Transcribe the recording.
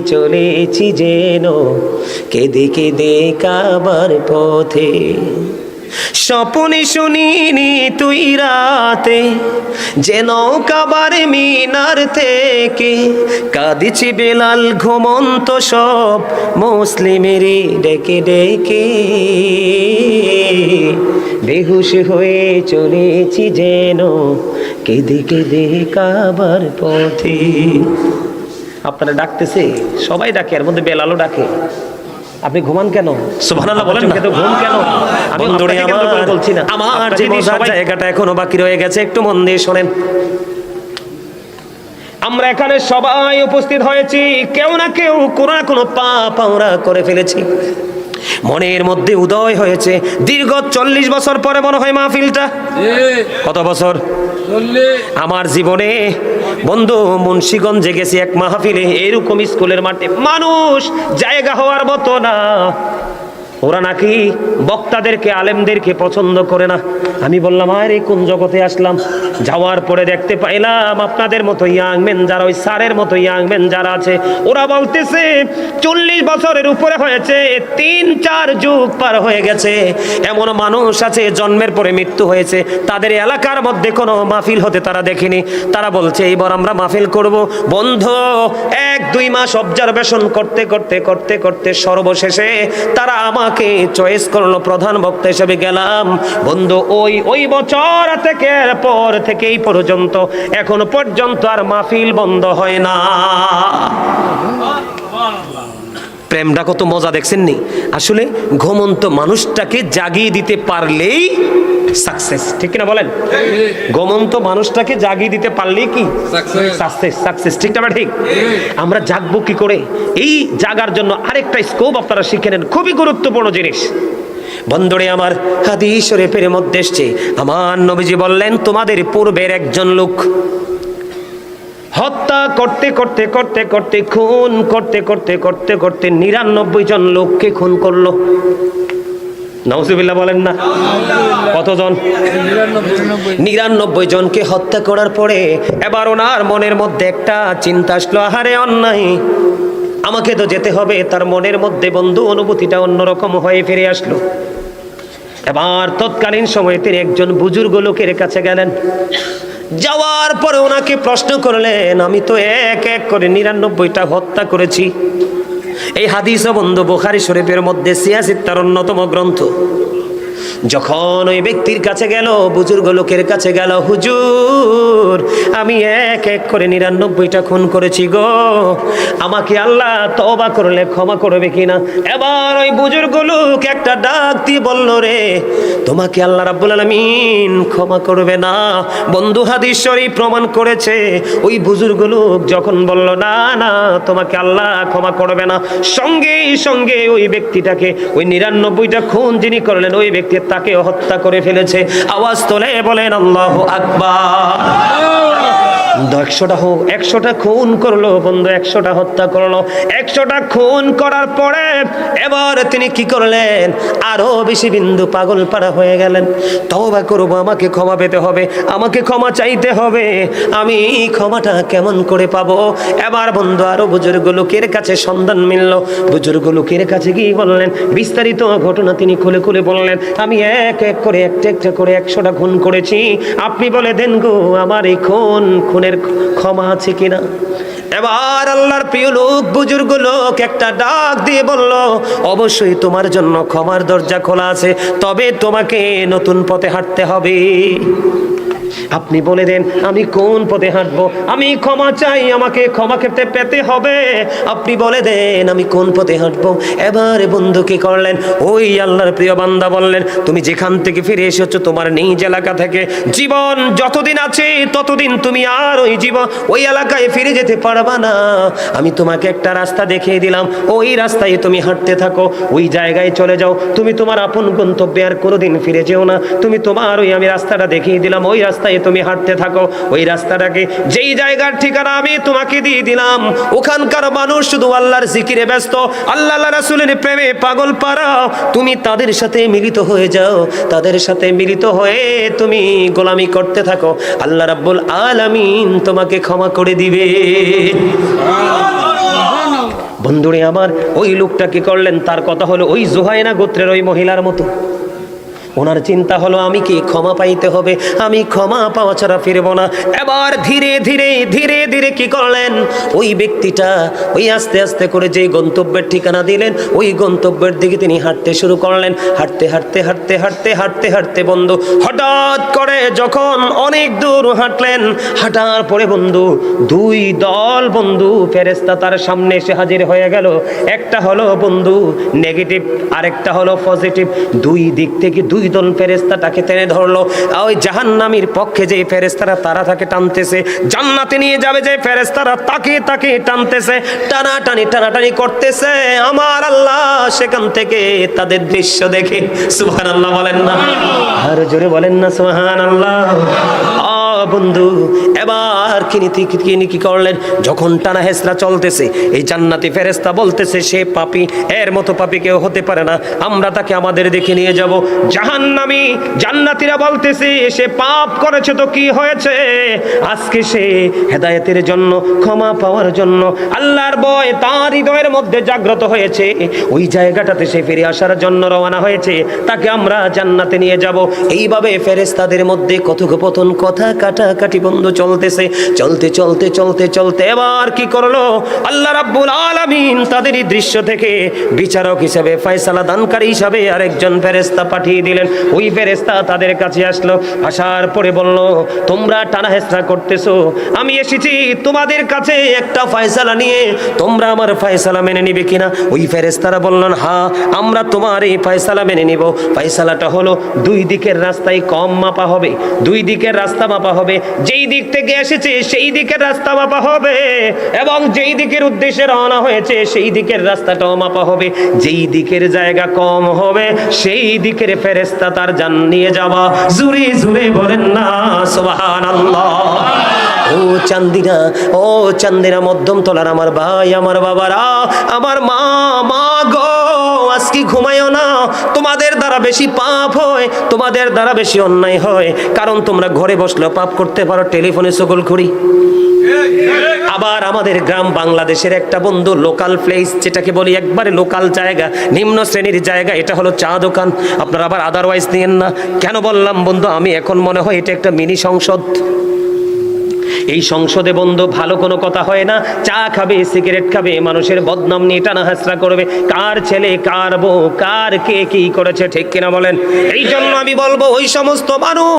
চলেছি যেন কেঁদে কেঁদে কাবার পথে। স্বপনে শুনিনি তুই রাতে, যেন কাবার মিনার থেকে কাঁদিছি বেলাল ঘুমন্ত সব মুসলিমেরই ডেকে ডেকে। বেহুশ হয়ে চলেছি যেন কেঁদে কেঁদে কাবার পথে। আপনারা ডাকতেছে সবাই ডাকে এর মধ্যে বেলালও ডাকে। আপনি ঘুমান কেন? সুবহানাল্লাহ বলেন না। ঘুম কেন? আমি বলছি না? আমার যে মজার সবাই- জায়গাটা এখনও বাকি রয়ে গেছে একটু মন দিয়ে শোনেন। আমরা এখানে সবাই উপস্থিত হয়েছি কেউ না কেউ কোনো না কোনো পাপ আমরা করে ফেলেছি। মনের মধ্যে উদয় হয়েছে। দীর্ঘ চল্লিশ বছর পরে মনে হয় মাহফিলটা। কত বছর? আমার জীবনে বন্ধু মুন্সিগঞ্জে গেছি এক মাহফিলে। এরকম স্কুলের মাঠে মানুষ জায়গা হওয়ার মতো না। ওরা নাকি বক্তাদেরকে, আলেমদেরকে পছন্দ করে না। আমি বললাম, আরে, কোন জগতে আসলাম? যাওয়ার পরে দেখতে পাইলাম, আপনাদের মতো ইয়াং মেন যারা, ওই স্যারের মতো ইয়াং মেন যারা আছে, ওরা বলতেছে, চল্লিশ বছরের উপরে হয়েছে, তিন, চার যুগ পার হয়ে গেছে। এমন মানুষ আছে, জন্মের পরে মৃত্যু হয়েছে। তাদের এলাকার মধ্যে কোনো মাহফিল হতে তারা দেখেনি। তারা বলছে, এইবার আমরা মাহফিল করব। বন্ধ এক, দুই মাস অবজারভেশন করতে করতে করতে করতে সর্বশেষে তারা আমাকে চয়েস করল, প্রধান বক্তা হিসেবে গেলাম। বন্ধু, ওই ওই বছর থেকে পর থেকেই পর্যন্ত, এখনও পর্যন্ত আর মাহফিল বন্ধ হয় না। প্রেমটা কত মজা দেখছেন নি আসলে ঘুমন্ত মানুষটাকে জাগিয়ে দিতে পারলেই সাকসেস ঠিক কিনা বলেন? ঘুমন্ত মানুষটাকে জাগিয়ে দিতে পারলেই কি? সাকসেস সাকসেস ঠিক না ঠিক? আমরা জাগবো কি করে? এই জাগার জন্য আরেকটা স্কোপ আপনারা শিখে নেন খুবই গুরুত্বপূর্ণ জিনিস। বন্ধুরে আমার হাদিস শরীফের মধ্যে এসছে আমার নবীজি বললেন তোমাদের পূর্বের একজন লোক হত্যা করতে করতে করতে করতে, খুন করতে করতে করতে করতে নিরানব্বই জন লোককে খুন করল। নওজুবিল্লাহ বলেন না। কতজন? নিরানব্বই জনকে হত্যা করার পরে এবার ওনার মনের মধ্যে একটা চিন্তা আসলো, আহারে অন্যায়। আমাকে তো যেতে হবে, তার মনের মধ্যে বন্ধু অনুভূতিটা অন্যরকম হয়ে ফিরে আসলো। এবার তৎকালীন সময়ে তিনি একজন বুজুর্গ লোকের কাছে গেলেন। যাওয়ার পরে ওনাকে প্রশ্ন করলেন, আমি তো এক এক করে নিরানব্বইটা হত্যা করেছি। এই হাদিস বন্ধু, বোখারি শরীফের মধ্যে সিয়াসিত্তার অন্যতম গ্রন্থ। যখন ওই ব্যক্তির কাছে গেল, বুজুর্গ লোকের কাছে গেল, হুজুর, আমি এক এক করে নিরানব্বইটা খুন করেছি গো। আমাকে আল্লাহ তবা করলে ক্ষমা করবে কিনা? এবার ওই বুজুর্গ লোক একটা ডাক দিয়ে বলল, রে, তোমাকে আল্লাহ রাব্বুল আলামিন ক্ষমা করবে না। বন্ধু হাদিস শরীফ প্রমাণ করেছে, ওই বুজুর্গ লোক যখন বলল, না না, তোমাকে আল্লাহ ক্ষমা করবে না। সঙ্গে সঙ্গে ওই ব্যক্তিটাকে, ওই নিরানব্বইটা খুন যিনি করলেন, ওই ব্যক্তি তাকে হত্যা করে ফেলেছে। আওয়াজ তোলে বলেন আল্লাহ আকবার। একশোটা হোক, একশোটা খুন করল বন্ধু, একশোটা হত্যা করল। একশোটা খুন করার পরে এবার তিনি কি করলেন? আরও বেশি বিন্দু পাগল পাড়া হয়ে গেলেন। তবা করব আমাকে ক্ষমা পেতে হবে, আমাকে ক্ষমা চাইতে হবে, আমি ক্ষমাটা কেমন করে পাবো? এবার বন্ধু, আরও বুজুর্গ লোকের কাছে সন্ধান মিলল। বুজুর্গ লোকের কাছে গিয়ে বললেন, বিস্তারিত ঘটনা তিনি খুলে খুলে বললেন, আমি এক এক করে, একটা একটা করে একশোটা খুন করেছি। আপনি বলে দেন গো, আমার এই খুন, খুনের ক্ষমা আছে কিনা? এবার আল্লাহর প্রিয় লোক, বুজুর্গ লোক একটা ডাক দিয়ে বলল, অবশ্যই তোমার জন্য ক্ষমার দরজা খোলা আছে, তবে তোমাকে নতুন পথে হাঁটতে হবে। আপনি বলে দেন, আমি কোন পথে হাঁটবো? আমি ক্ষমা চাই, আমাকে ক্ষমা খেতে পেতে হবে। আপনি বলে দেন, আমি কোন পথে হাঁটবো? এবারে বন্ধু কি করলেন? ওই আল্লাহর প্রিয় বান্দা বললেন, তুমি যেখান থেকে ফিরে এসেছ, তোমার নিজ এলাকা থেকে জীবন যতদিন আছে, ততদিন তুমি আর ওই জীবন ওই এলাকায় ফিরে যেতে পারবা না। আমি তোমাকে একটা রাস্তা দেখিয়ে দিলাম। ওই রাস্তায় তুমি হাঁটতে থাকো, ওই জায়গায় চলে যাও। তুমি তোমার আপন গন্তব্যে আর কোনোদিন ফিরে যেও না। তুমি তোমার ওই আমি রাস্তাটা দেখিয়ে দিলাম, ওই রাস্তায় তুমি হাঁটতে থাকো, ওই রাস্তাটাকে যেই জায়গার ঠিকানা আমি তোমাকে দিয়ে দিলাম, ওখানকার মানুষ শুধু আল্লাহর জিকিরে ব্যস্ত, আল্লাহ রাসুলের প্রেমে পাগল পারা তুমি তাদের সাথে মিলিত হয়ে যাও, তাদের সাথে মিলিত হয়ে তুমি গোলামি করতে থাকো। আল্লাহ রাব্বুল আলামিন তোমাকে ক্ষমা করে দিবে। বন্ধুরে, আমার ওই লোকটা কি করলেন? তার কথা হলো ওই জোহায়না গোত্রের ওই মহিলার মতো। ওনার চিন্তা হলো, আমি কি ক্ষমা পাইতে হবে? আমি ক্ষমা পাওয়া ছাড়া ফিরবো না। এবার ধীরে ধীরে ধীরে ধীরে কি করলেন? ওই ব্যক্তিটা ওই আস্তে আস্তে করে যে গন্তব্যের ঠিকানা দিলেন, ওই গন্তব্যের দিকে তিনি হাঁটতে শুরু করলেন। হাঁটতে হাঁটতে হাঁটতে হাঁটতে হাঁটতে হাঁটতে বন্ধু, হঠাৎ করে যখন অনেক দূর হাঁটলেন, হাঁটার পরে বন্ধু, দুই দল বন্ধু ফেরেস্তা তার সামনে এসে হাজির হয়ে গেল। একটা হলো বন্ধু, নেগেটিভ, আরেকটা হলো পজিটিভ। দুই দিক থেকে দুই দল ফেরেস্তা তাকে টেনে ধরলো। ওই জাহান্নামীর পক্ষে যে ফেরেস্তারা তারা তাকে টানতেছে জান্নাতে নিয়ে যাবে যে ফেরেস্তারা তাকে তাকে টানতেছে টানাটানি টানাটানি করতেছে। আমার আল্লাহ সেখান থেকে তাদের দৃশ্য দেখে সুহান আল্লাহ বলেন না। আর জোরে বলেন না সুহান আল্লাহ বন্ধু, এবার কিনি কিনি কি করলেন? যখন টানা হেসরা চলতেছে, এই জান্নাতি ফেরেস্তা বলতেছে, সে পাপি, এর মতো পাপি কেউ হতে পারে না। আমরা তাকে আমাদের দেখে নিয়ে যাব। জাহান্নামি জান্নাতীরা বলতেছে, সে পাপ করেছে তো কি হয়েছে? আজকে সে হেদায়েতের জন্য, ক্ষমা পাওয়ার জন্য, আল্লাহর ভয় তার হৃদয়ের মধ্যে জাগ্রত হয়েছে। ওই জায়গাটাতে সে ফিরে আসার জন্য রওনা হয়েছে। তাকে আমরা জান্নাতে নিয়ে যাব। এইভাবে ফেরেস্তাদের মধ্যে কথোপকথন, কথা কাটাকাটি বন্ধ চলতেছে। চলতে চলতে চলতে চলতে এবার কি করল? আল্লাহ রাব্বুল আলামিন তাদের এই দৃশ্য থেকে বিচারক হিসেবে, ফয়সালা দানকারী হিসাবে আরেকজন ফেরেস্তা পাঠিয়ে দিলেন। ওই ফেরেস্তা তাদের কাছে আসলো, আসার পরে বলল, তোমরা টানা হেসরা করতেছো। আমি এসেছি তোমাদের কাছে একটা ফয়সালা নিয়ে। তোমরা আমার ফয়সালা মেনে নিবে কিনা? ওই ফেরেস্তারা বললেন হ্যাঁ আমরা তোমার এই ফয়সালা মেনে নিব। ফয়সালাটা হলো দুই দিকের রাস্তায় কম মাপা হবে। দুই দিকের রাস্তা মাপা হবে। যেই দিক থেকে এসেছে, সেই দিকের রাস্তা মাপা হবে। এবং যেই দিকের উদ্দেশ্যে রওনা হয়েছে, সেই দিকের রাস্তাটাও মাপা হবে। যেই দিকের জায়গা কম হবে, সেই দিকের ফেরেস্তা তার জান নিয়ে যাওয়া। জুড়ে জুড়ে বলেন না সুবহান ও চান্দিনা ও চান্দিনা মধ্যম তলার আমার ভাই, আমার বাবারা, আমার মা মা গো। আজকে ঘুমায়ও না, তোমাদের দ্বারা বেশি পাপ হয়, তোমাদের দ্বারা বেশি অন্যায় হয়। কারণ তোমরা ঘরে বসলেও পাপ করতে পারো, টেলিফোনে সকল করি আবার আমাদের গ্রাম বাংলাদেশের একটা বন্ধু লোকাল প্লেস যেটাকে বলি একবারে লোকাল জায়গা, নিম্ন শ্রেণির জায়গা, এটা হলো চা দোকান। আপনারা আবার আদারওয়াইজ নিয়েন না। কেন বললাম বন্ধু, আমি এখন মনে হয় এটা একটা মিনি সংসদ। এই সংসদে বন্ধু, ভালো কোনো কথা হয় না। চা খাবে, সিগারেট খাবে, মানুষের বদনাম নিয়ে টানা হাসরা করবে। কার ছেলে, কার বউ, কার কে কি করেছে, ঠিক কিনা বলেন? এই জন্য আমি বলব, ওই সমস্ত মানুষ